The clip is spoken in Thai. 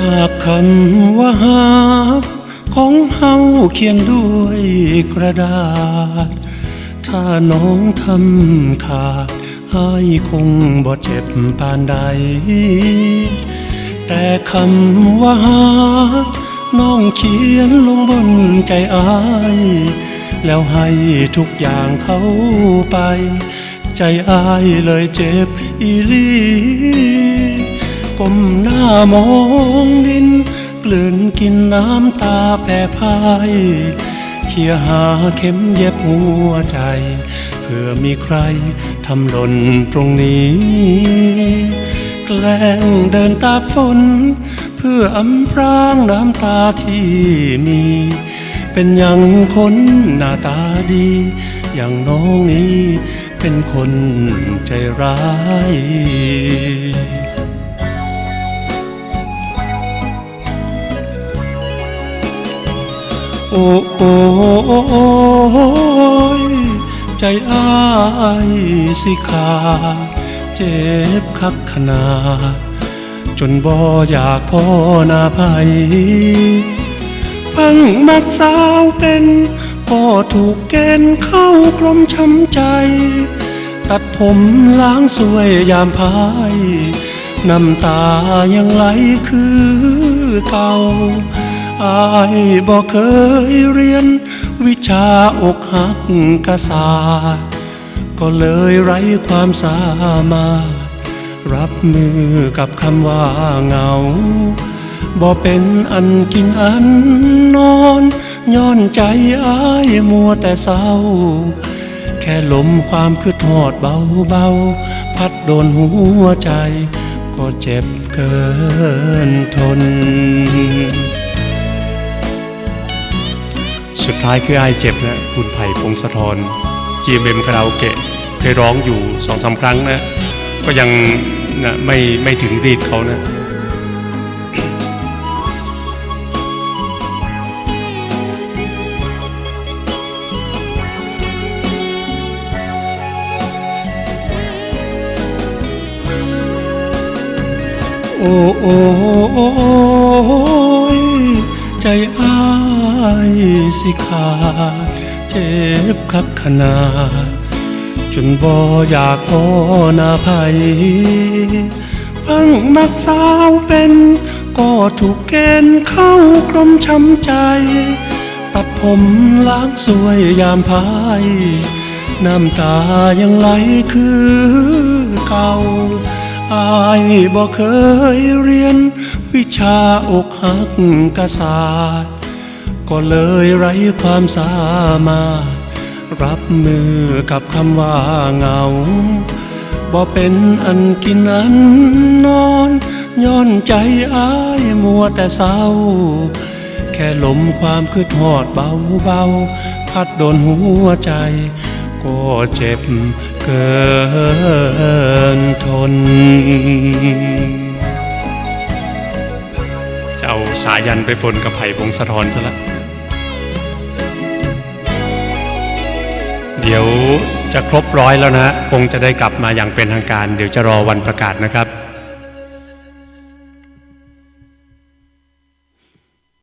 หากคำว่าหากของเฮาเขียนด้วยกระดาษ ถ้าน้องทำขาดอายคงบ่เจ็บปานใด แต่คำว่าหากน้องเขียนลงบนใจอาย แล้วให้ทุกอย่างเขาไป ใจอายเลยเจ็บอีลี ก้มหน้ามองดิน กลืนกินน้ำตาแผ่พายเขี่ยหาเข็มเย็บหัวใจ เพื่อมีใครทำหล่นตรงนี้ แกล้งเดินตากฝน เพื่ออำพรางน้ำตาที่มี เป็นอย่างคนหน้าตาดี อย่างน้องนี้เป็นคนใจร้าย โอ้โอ้โอ้ยใจอ้ายสิขาดเจ็บคักขนาดจนบ่อยากพ่อนาภัยพังมักสาวเป็นก็ถูกเกณฑ์เข้ากรมช้ำใจ ตัดผมล้างสวยยามพายน้ำตายังไหลคือเก่า อายบอกเคยเรียน วิชาอกหักกษาสตร์ก็เลยไร้ความสามารถ รับมือกับคำว่าเหงาบ่เป็นอันกินอันนอนย้อนใจอ้ายมัวแต่เศร้า แค่ลมความคืดทอดเบาเบาๆพัดโดนหัวใจ ก็เจ็บเกินทน สุดท้ายคือไอ้เจ็บนะคุณไผ่พงศธร GMM คาราโอเกะเคยร้องอยู่สองสาครั้งนะก็ยังนะไม่ไม่ถึงรีดเขานะโอ้โอ้โอ้ ใจอ้ายสิขาดเจ็บคักขนาด จนบ่อยากพอหน้าภัยเพิ่งมักสาวเป็น ก็ถูกเกณฑ์เข้ากรมช้ำใจ ตัดผมล้างสวยยามพาย น้ำตายังไหลคือเก่า อายบ่เคยเรียน วิชาอกหักกษาสตร์ก็เลยไร้ความสามารถ รับมือกับคำว่าเหงาบ่เป็นอันกินอันนอน ย้อนใจอ้ายมัวแต่เศร้า แค่ลมความคืดหอดเบาๆพัดโดนหัวใจ ก็เจ็บเกินทน จะเอาสายันไปปนกับไผ่พงสะทอนซะละ เดี๋ยวจะครบร้อยแล้วนะ คงจะได้กลับมาอย่างเป็นทางการ เดี๋ยวจะรอวันประกาศนะครับ